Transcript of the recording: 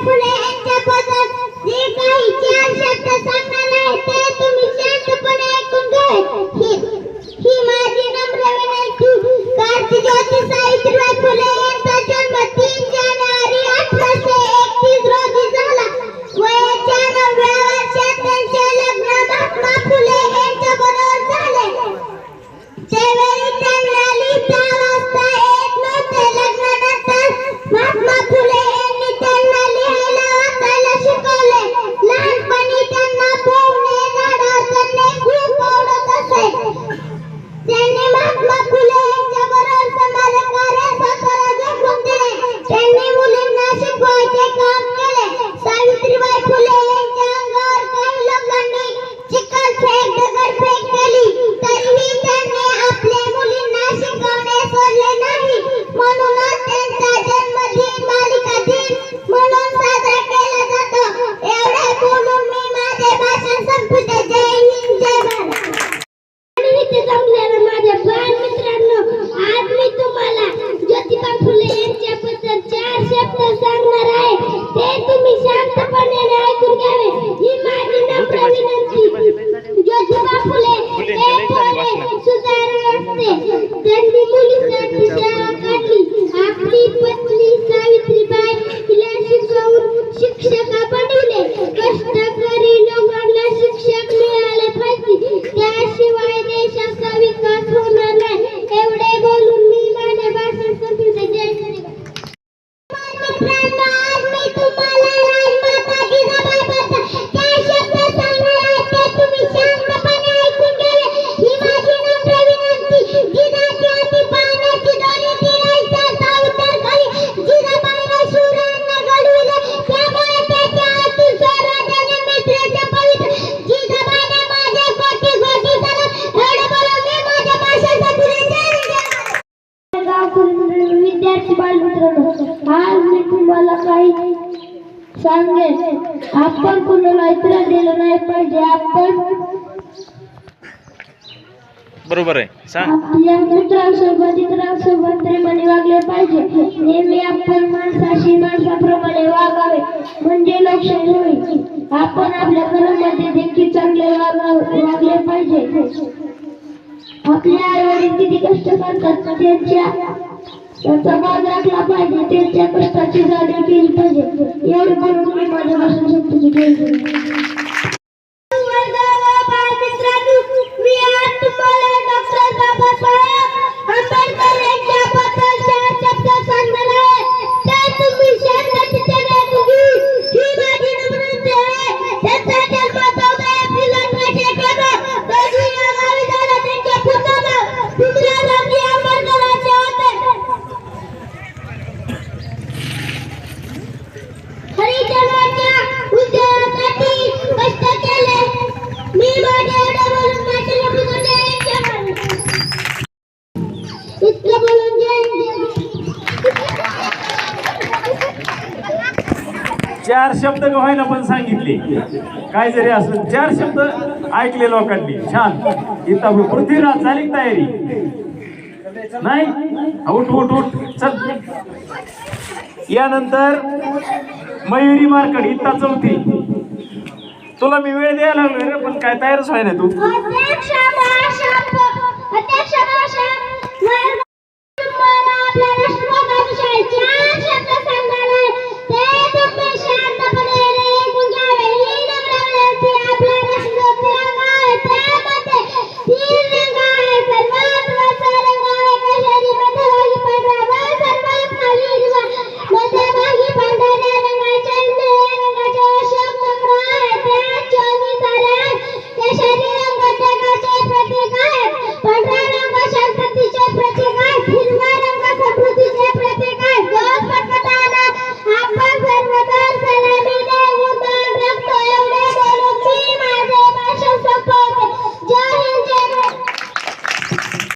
फुले यांच्या पदात जे काही चार शब्द सांगणार आहे ते तुम्ही शांतपणे ऐकून घ्या. विद्यार्थी बालमित्रांनो आज मी तुम्हाला काही सांगेन. आपण कुणाला इतर दिलं नाही पाहिजे आपण बरोबर आहे. नेहमी आपण माणसाशी वागावे. म्हणजे होईल आपण आपल्या घरामध्ये देखील चांगले वागले पाहिजे. आपल्या आईवडील किती कष्ट करतात त्यांच्या? त्यांचा भाग राखला पाहिजे त्यांच्या कष्टाची जाणीव केली पाहिजे. एवढं म्हणून मी माझ्यापासून शक्तीची केली चार शब्द का व्हायला पण सांगितले. काय जरी असं चार शब्द ऐकले लोकांनी. छान. इथं पृथ्वीराज झाली तयारी? नाही? उठ उठ उठ. चल. यानंतर मयुरी मार्कड इत्ता चौथी. तुला मी वेळ द्यायला लागलो रे पण काय तयारच व्हाय ना तू.